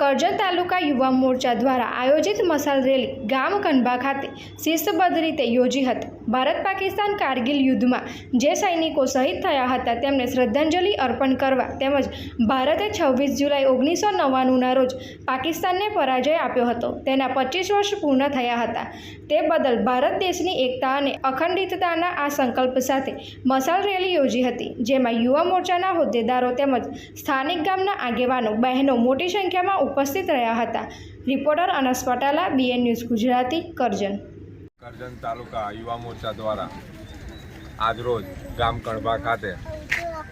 કરજણ તાલુકા યુવા મોરચા દ્વારા આયોજિત મસાલ રેલી ગામ કનબા ખાતે શિસ્તબદ્ધ રીતે યોજી હતી. ભારત પાકિસ્તાન કારગિલ યુદ્ધમાં જે સૈનિકો શહીદ થયા હતા તેમને શ્રદ્ધાંજલિ અર્પણ કરવા તેમજ ભારતે છવ્વીસ જુલાઈ ઓગણીસો નવ્વાણુંના રોજ પાકિસ્તાનને પરાજય આપ્યો હતો. તેના પચીસ વર્ષ પૂર્ણ થયા હતા. તે બદલ ભારત દેશની એકતા અને અખંડિતતાના આ સંકલ્પ સાથે મસાલ રેલી યોજી હતી, જેમાં યુવા મોરચાના હોદ્દેદારો તેમજ સ્થાનિક ગામના આગેવાનો બહેનો મોટી સંખ્યામાં ઉપસ્થિત રહ્યા હતા. Reporter Anas Patala, B N news Gujarati, Karjan. Karjan તાલુકા યુવા મોરચા દ્વારા આજરોજ ગામ કણભા ખાતે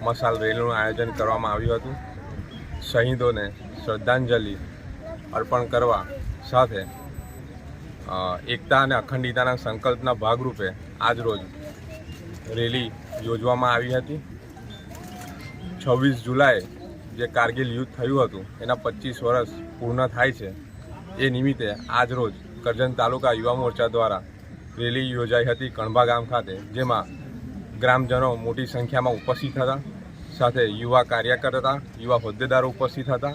મસાલ રેલીનું આયોજન કરવામાં આવ્યું હતું. શહીદોને શ્રદ્ધાંજલિ અર્પણ કરવા સાથે એકતા અને અખંડિતાના સંકલ્પના ભાગરૂપે આજરોજ રેલી યોજવામાં આવી હતી. છવ્વીસ જુલાઈ જે કારગિલ યુદ્ધ થયું હતું, એના પચીસ વર્ષ પૂર્ણ થાય છે. એ નિમિત્તે આજરોજ કરજણ તાલુકા યુવા મોરચા દ્વારા રેલી યોજાઈ હતી કણબા ગામ ખાતે, જેમાં ગ્રામજનો મોટી સંખ્યામાં ઉપસ્થિત હતા, સાથે યુવા કાર્યકર હતા, યુવા હોદ્દેદારો ઉપસ્થિત હતા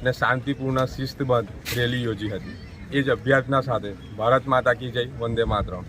અને શાંતિપૂર્ણ, શિસ્તબદ્ધ રેલી યોજી હતી. એ જ અભ્યાસના સાથે ભારત માતા કી જય, વંદે માતરમ.